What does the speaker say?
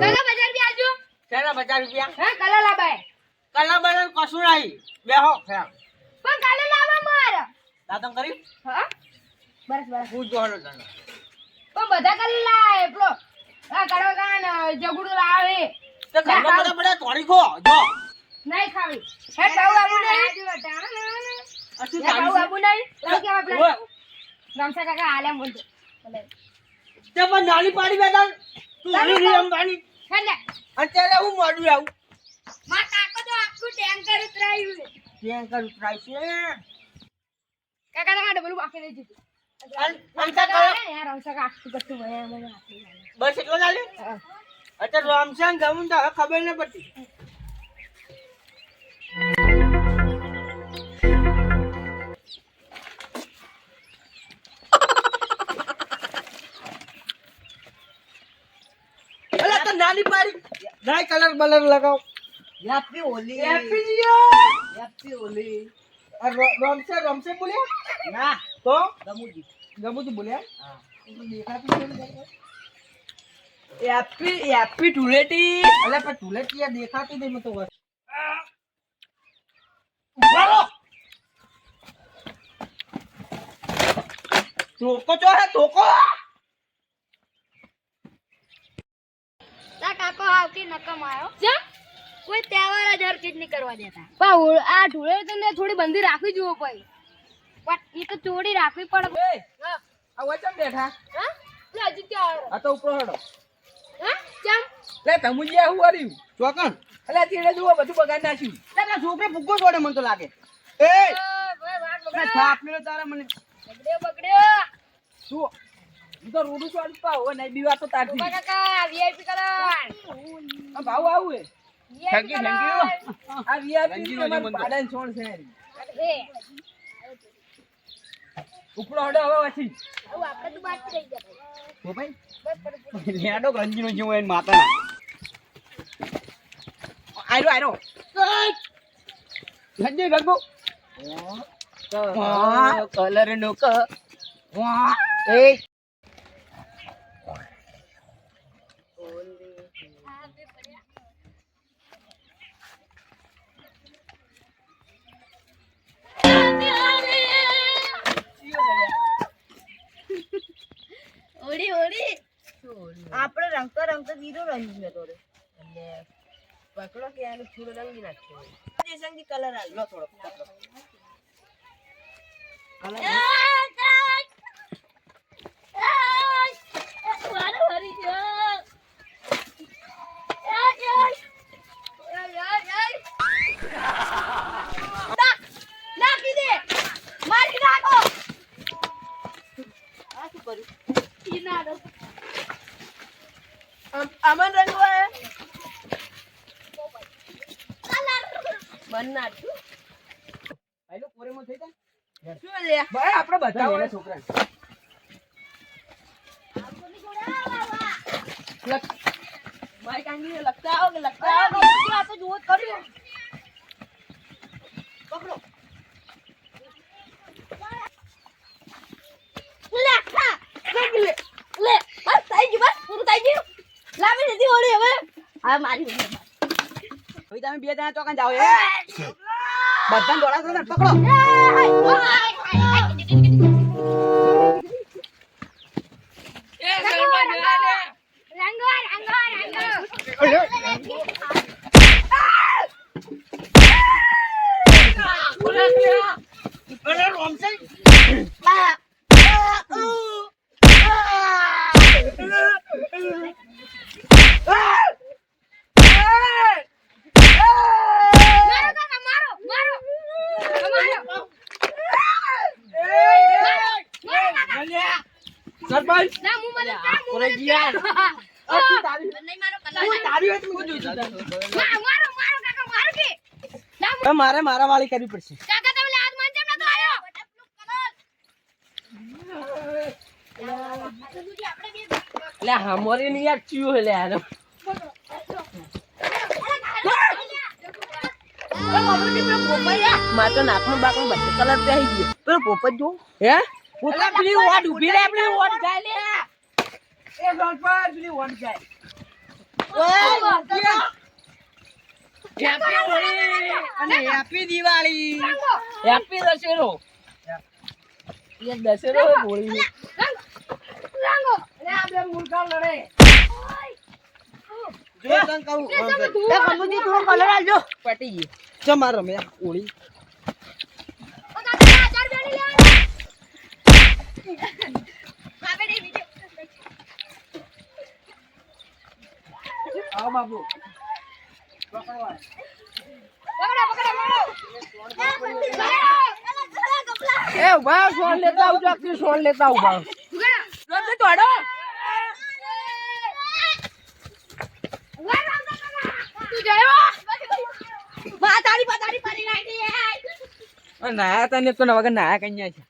કાકા બજાર બી આવજો. શેના પચાસ રૂપિયા? હા કાલે લાબાય. કલા બદલ કશું નહીં. બેહો. ફેમ પણ કાલે લાવવા માર. દાતમ કરી? હા? બરસ બરસ હું જોવાનો તને. પણ બધા કાલે લાય પેલો આ કાન જગુડું લાવે. તો ઘરમાં બધા બધા તોડી ખો. જો. નહીં ખાવી. હે આબુ નહીં? આબુ નહીં? લાવ? ગામસા કાકા હાલે બોલતો. ભલે. તે પણ નાની પાડી બેઠા તું હરી એમ ગાની હે અત્યારે હું મોડું આવું. માર કાકો તો આખું ટેન્કર ઉતરાયું છે. ત્યાં કરું ટ્રાય છે. કાકા તમારે ડબલું બાકી રહી જતું. બસ એટલો ચાલે અત્યારે રામશાન ગમું તો ખબર ન પડતી. નાની પાડી. નાઈ કલર બલર લગાવ. Happy Holi happy new happy Holi રમશે રમશે બોલ્યા ના. તો? ગમુજી. ગમુજી બોલ્યા હા. દેખાતું કેમ નહીં? યાપી યાપી ધૂળેટી અલા પણ તુલસિયા દેખાતું નહીં તો વસ્તુ. ઉભારો. ધોકો ચો હે ધોકો તા કાકો નકમ આવ્યો જા કોઈ તહેવાર જ ચીજ નહીં કરવા દેતા. પણ આ ઢોળે તને થોડી બંધી રાખવી જોવો ભાઈ. પણ એ તો ચોરી રાખવી પડે. એ આ વચન બેઠા. હા? લે હજી ત્યાં આ તો ઉપર હડો હા? કેમ લે તમુજી આવું વાર્યું ચોકણ. અલે તીડે જુઓ બધું બગાડ નાખ્યું. લે તારા છોકરે ભૂગો છોડે મને તો લાગે. એ! ભાઈ વાત લે થાપ મેળો તારા મને. બગડ્યો બગડ્યો. શું હું તો રોડું છોડી પાવ હવે નહીં બીવા તો તારથી કાકા વીઆઈપી કલર. ભાવ આવું આ તમારું પાડાને છોડ છે. હે ઉપરો હડો હવે પછી આવું આપણે તો બાકી રહી ગયા હો ભાઈ. લેડો ગંજીનો જેવો એને માતાના. આયરો આયરો. ગંજી ગંગો. કલર નો ક. એ. ઓડી ઓડી આપણે રંગતો રંગતો બીજો રંગી તોરે એટલે પકડો કે આનું થોડો રંગી નાખ્યો દેસંગી કલર આલો. થોડો કલર આ શું કર્યું આમ આમન રંગવા હે બન્ના શું આયલો પોરેમાં થઈ જાય? શું લે ભાઈ આપણે બતાવો છોકરા મારી કાંગી લગતા આવો કે લગતા આવો? આ તો જુઓ કર્યું પકડો લે ખા લે લે લે બસ થઈ ગયું બસ પૂરું થઈ ગયું લાવી દીધી હોળી હવે હવે મારી હવે તમે બે જણા ચોકન જાઓ એ! બધાને દોડા દોડા પકડો. રંગો રંગો રંગો અરે રોમસે મારો કાકા મારો મારો મારો સરપંચ? ના હું મને ના હું મને ગયા આ તારી નહીં મારો શું કલર તારી હોય હું જોઈ છું મારો મારો મારો કાકા મારો કે મારે મારા વાળી કરવી પડશે. કાકા તમે હાથમાં ચમ નતો આવ્યો લે હમોરી ની યાર ચિયો હે લે આનો મારે તો નાકનું બાકનું બધું કલર પહેરી ગયો. પેલો પોપટ જો. હે? ઉતા પેલી ઓટ ઊભી રહે પેલી ઓટ જાય લે. એ સરપંચ પેલી વન જાય. હેપી હોળી અને હેપી દિવાળી. હેપી દશેરો. એક દશેરો હોળી રંગો અરે આ મુલકા લડે. જો તને કહું. એ તમે એ ધુઓ કમુજી થોડો કલર આલજો. પટી ગઈ ચમાર રમે હોળી. આવો બાબુ. પકડો પકડો પકડો એ ઊભા સોન લેતા આવું ચાકરી સોન લેતા ઊભા તોડો તું નાખી નાયા તને તો વગર નાયા કન્યા છે?